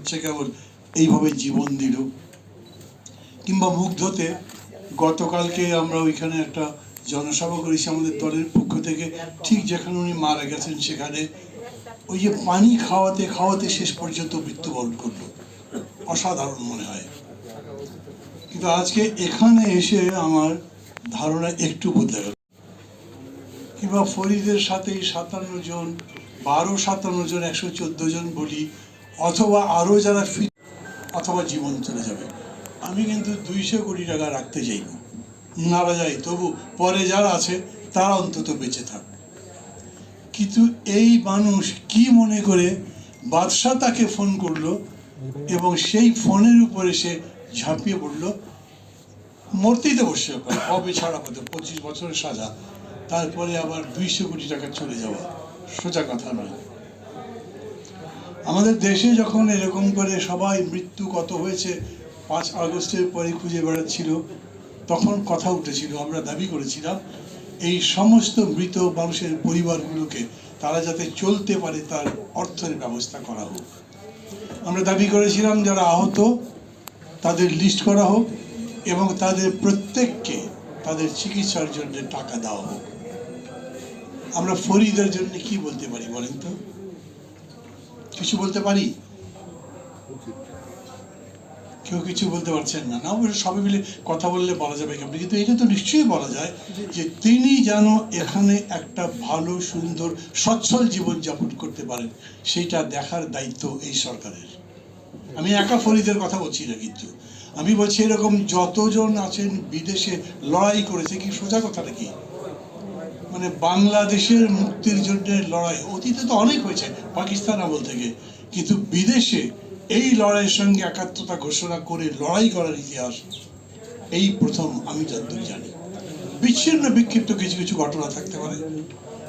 হচ্ছে কেবল এইভাবে জীবন দিল। কিংবা মুগ্ধতে গতকালকে আমরা ওইখানে একটা জনসভা করেছি আমাদের দলের পক্ষ থেকে, ঠিক যেখানে উনি মারা গেছেন সেখানে। ওই যে পানি খাওয়াতে খাওয়াতে শেষ পর্যন্ত মৃত্যুবরণ করল। অসাধারণ মনে হয়। কিন্তু আজকে এখানে এসে আমার ধারণা একটু বদলে গেল। কিংবা ফরিদের সাথে সাতান্ন জন, বারো সাতান্ন জন, একশো চোদ্দ জন বলি অথবা আরও যারা ফিট অথবা জীবন চলে যাবে। আমি কিন্তু দুইশো কোটি টাকা রাখতে চাই না। মারা যাই তবু পরে যারা আছে, তারা অন্তত বেঁচে থাক। কিন্তু এই মানুষ কি মনে করে বাদশাহ তাকে ফোন করল এবং সেই ফোনের উপরে সে ঝাঁপিয়ে পড়ল? মূর্তিতে বসে কবে ছাড়া পেতে পঁচিশ বছরের সাজা। তারপরে আবার দুইশো কোটি টাকা চলে যাওয়া। সোজা কথা নয়। আমাদের দেশে যখন এরকম করে সবাই মৃত্যু কত হয়েছে, পাঁচ আগস্টের পরে খুঁজে বেড়াচ্ছিল, তখন কথা উঠেছিল, আমরা দাবি করেছিলাম, এই সমস্ত মৃত মানুষের পরিবারগুলোকে তারা যাতে চলতে পারে তার অর্থের ব্যবস্থা করা হোক। আমরা দাবি করেছিলাম যারা আহত, তাদের লিস্ট করা হোক এবং তাদের প্রত্যেককে তাদের চিকিৎসার জন্য টাকা দেওয়া হোক। আমরা ফরিদের জন্য কি বলতে পারি বলেন তো? কিছু বলতে পারি? কেউ কিছু বলতে পারছেন না। না অবশ্য সবাই মিলে কথা বললে বলা যাবে কেমন কিন্তু এটা তো নিশ্চয়ই বলা যায় যে তিনি যেন এখানে একটা ভালো সুন্দর সচ্ছল জীবন যাপন করতে পারেন সেইটা দেখার দায়িত্ব এই সরকারের। আমি একা ফরিদের কথা বলছি না কিন্তু। আমি বলছি এরকম যতজন আছেন বিদেশে লড়াই করেছে কি সোজা কথাটা কি? মানে বাংলাদেশের মুক্তির জন্য লড়াই, অতীতে তো অনেক হয়েছে, পাকিস্তান আমল থেকে। কিন্তু বিদেশে এই লড়াইয়ের সঙ্গে একাত্মতা ঘোষণা করে লড়াই করার ইতিহাস, এই প্রথম আমি যতদূর জানি। বিচ্ছিন্ন বিক্ষিপ্ত কিছু কিছু ঘটনা থাকতে পারে,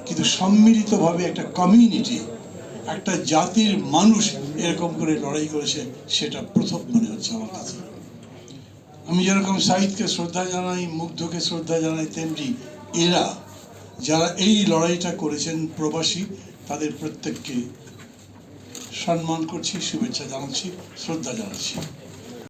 কিন্তু সম্মিলিতভাবে একটা কমিউনিটি একটা জাতির মানুষ এরকম করে লড়াই করেছে, সেটা প্রথম মনে হচ্ছে আমার কাছে। আমি যেরকম সাহিদকে শ্রদ্ধা জানাই, মুগ্ধকে শ্রদ্ধা জানাই, তেমনি এরা যারা এই লড়াইটা করেছেন প্রবাসী তাদের প্রত্যেককে সম্মান করছি শুভেচ্ছা জানাচ্ছি শ্রদ্ধা জানাচ্ছি।